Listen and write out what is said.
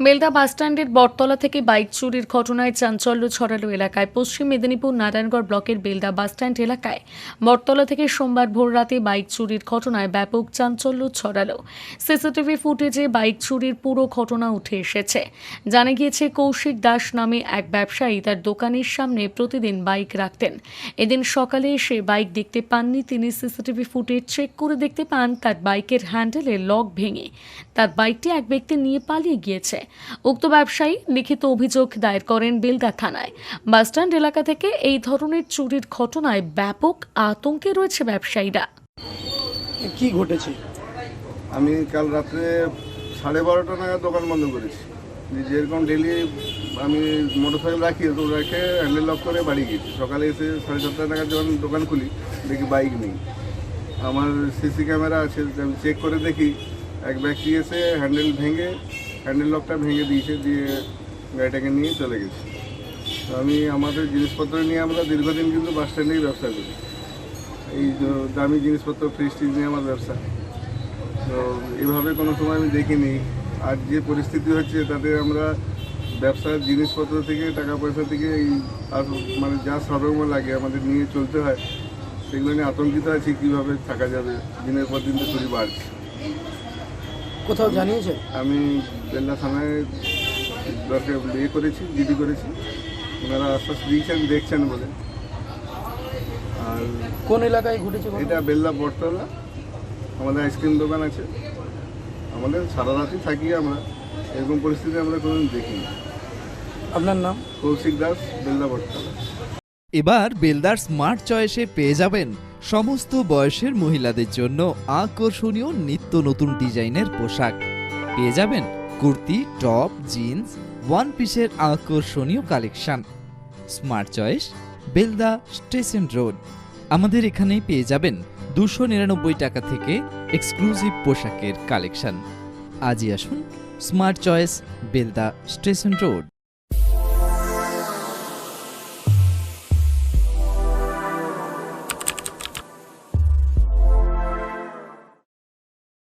বেলদা বাসস্ট্যান্ডের বটতলা থেকে বাইক চুরির ঘটনায় চাঞ্চল্য ছড়ালো এলাকায়। পশ্চিম মেদিনীপুর নারায়ণগড় ব্লকের বেলদা বাসস্ট্যান্ড এলাকায়। বটতলা থেকে সোমবার ভোর রাতে বাইক চুরির ঘটনায় ব্যাপক চাঞ্চল্য ছড়ালো। সিসিটিভি ফুটেজে বাইক চুরির পুরো ঘটনা উঠে এসেছে। জানা গিয়েছে, কৌশিক দাস নামে এক ব্যবসায়ী তার দোকানের সামনে প্রতিদিন বাইক রাখতেন। এদিন সকালে এসে বাইক দেখতে পাননি, তিনি সিসিটিভি ফুটেজ চেক করে দেখতে পান তার বাইকের হ্যান্ডেলে লক ভেঙে। তার বাইকটি এক ব্যক্তি নিয়ে পালিয়ে গিয়েছে। উক্ত ব্যবসায়ী লিখিত অভিযোগ দায়ের করেন বেলদা থানায়। বাসস্ট্যান্ড এলাকা থেকে এই ধরনের চুরির ঘটনায় ব্যাপক আতঙ্কে রয়েছে ব্যবসায়ীরা। কি ঘটেছে? আমি কাল রাত্রে সাড়ে বারোটা নাগাদ দোকান বন্ধ করেছি। যে যেরকম ডেলি আমি মোটর সাইকেল রাখি তো রেখে হ্যান্ডেল লক করে বাড়ি গেছি। সকালে এসে সাড়ে সাতটা নাগাদ যখন দোকান খুলি দেখি বাইক নেই। আমার সিসি ক্যামেরা আছে আমি চেক করে দেখি। এক ব্যক্তি এসে হ্যান্ডেল ভেঙে হ্যান্ডেল লকটা ভেঙে দিয়েছে, দিয়ে গাড়িটাকে নিয়ে চলে গেছে। তো আমি আমাদের জিনিসপত্র নিয়ে আমরা দীর্ঘদিন কিন্তু বাস স্ট্যান্ডেই ব্যবসা করি। এই দামি জিনিসপত্র ফ্রিজ টিজ নিয়ে আমার ব্যবসা। তো এভাবে কোনো সময় আমি দেখিনি। আর যে পরিস্থিতি হচ্ছে, তাতে আমরা ব্যবসার জিনিসপত্র থেকে টাকা পয়সা থেকে এই আর মানে যা সরঞ্জাম লাগে আমাদের নিয়ে চলতে হয়, সেগুলো নিয়ে আতঙ্কিত আছি কীভাবে থাকা যাবে। দিনের পর দিন তো চুরি বাড়ছে। কোথাও জানিয়েছে? আমি বেল্লা থানায় দরকার ইয়ে করেছি জিডি করেছি। ওনারা আশ্বাস দিয়েছেন দেখছেন বলে। আর কোন এলাকায় ঘটেছে এটা বেল্লা বটতলা। আমাদের আইসক্রিম দোকান আছে। আমাদের সারা রাতই থাকি আমরা। এরকম পরিস্থিতি আমরা কোনোদিন দেখিনি। আপনার নাম? কৌশিক দাস বেল্লা বটতলা। এবার বেলদার স্মার্ট চয়েসে পেয়ে যাবেন সমস্ত বয়সের মহিলাদের জন্য আকর্ষণীয় নিত্য নতুন ডিজাইনের পোশাক। পেয়ে যাবেন কুর্তি, টপ, জিন্স ওয়ান পিসের আকর্ষণীয় collection. Smart choice, Belda station road. আমাদের এখানেই পেয়ে যাবেন দুশো নিরানব্বই টাকা থেকে এক্সক্লুসিভ পোশাকের কালেকশন। আজই আসুন smart choice, Belda station road.